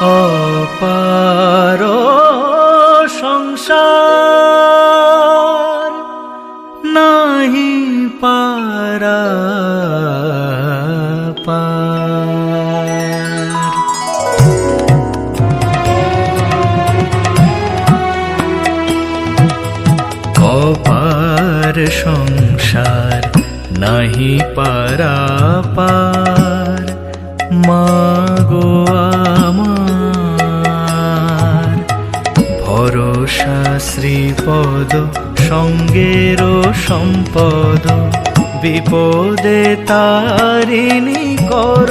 অপার সংসার নাহি পারা পার। অপার সংসার নাহি পারা পার। মাগো আমার ভরসা শ্রীপদ সঙ্গের সম্পদ। বিপদে তারিণী কর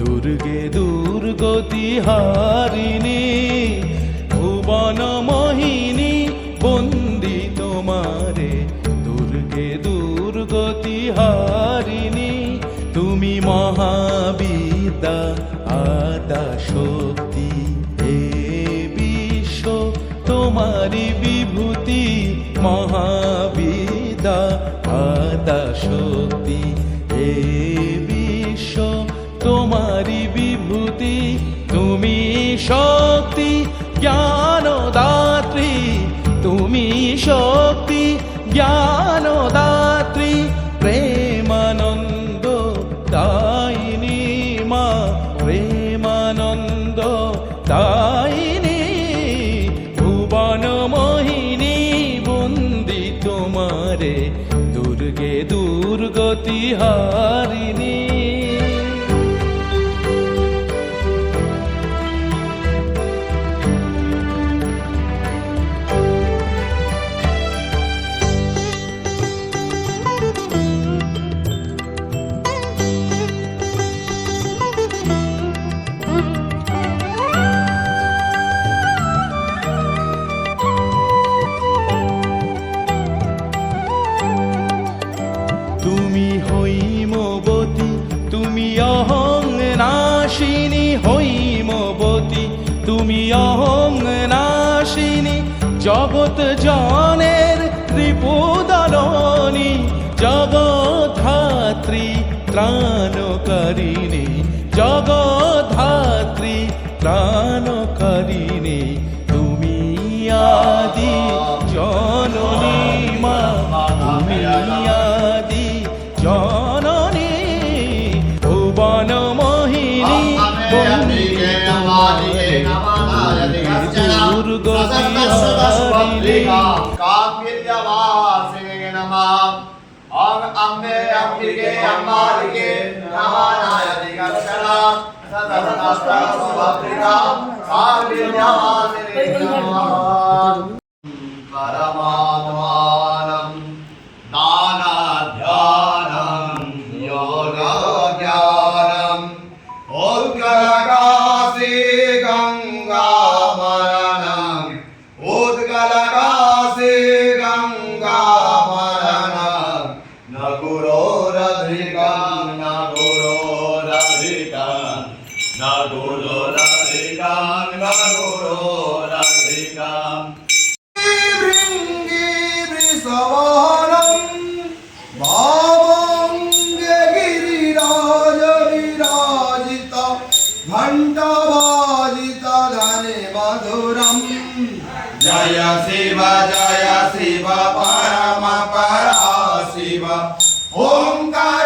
দুর্গে দুর্গতি হারিণী, ভুবন মোহিনী, বন্দি তোমারে। দুর্গে দুর্গতি হারিণী, তুমি মহাবিদ্যা, আদা শক্তি। হে বিশ্ব তোমারি বিভূতি, মহাবিদ্যা, আদা শক্তি। হে বিশ্ব তোমারি বিভূতি, তুমি শক্তি জ্ঞান দাত্রী তুমি শক্তি জ্ঞান দাত্রী প্রেমানন্দ দাইনি মা, প্রেমানন্দ দাইনি ভুবন মোহিনী, বন্দি তোমারে, দুর্গে দুর্গতি হারিণী অহং নাশিনী হৈমবতী তুমি অহং নাশিনী, জগৎ জনের ত্রিপুদলনী জগধাত্রী ত্রাণকারিণী জগধাত্রী ত্রাণকারিণী। তুমি আদি জননী भद्रिका काव्यवासिने अम्बे अम्बिके अम्बालिके রাগুলো রাধিকা রাগুলো রাধিকা বৃঙ্গি বৃষবরম ভাবঙ্গে গিরিরাজ বিরাজিত ঘণ্টবাজিত গানে মধুরম জয় শিব জয় শিব পরম পরা শিব ওঙ্কার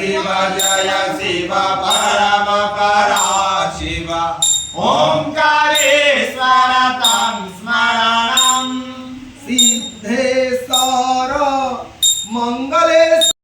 Siva Jaya Siva Parama Parama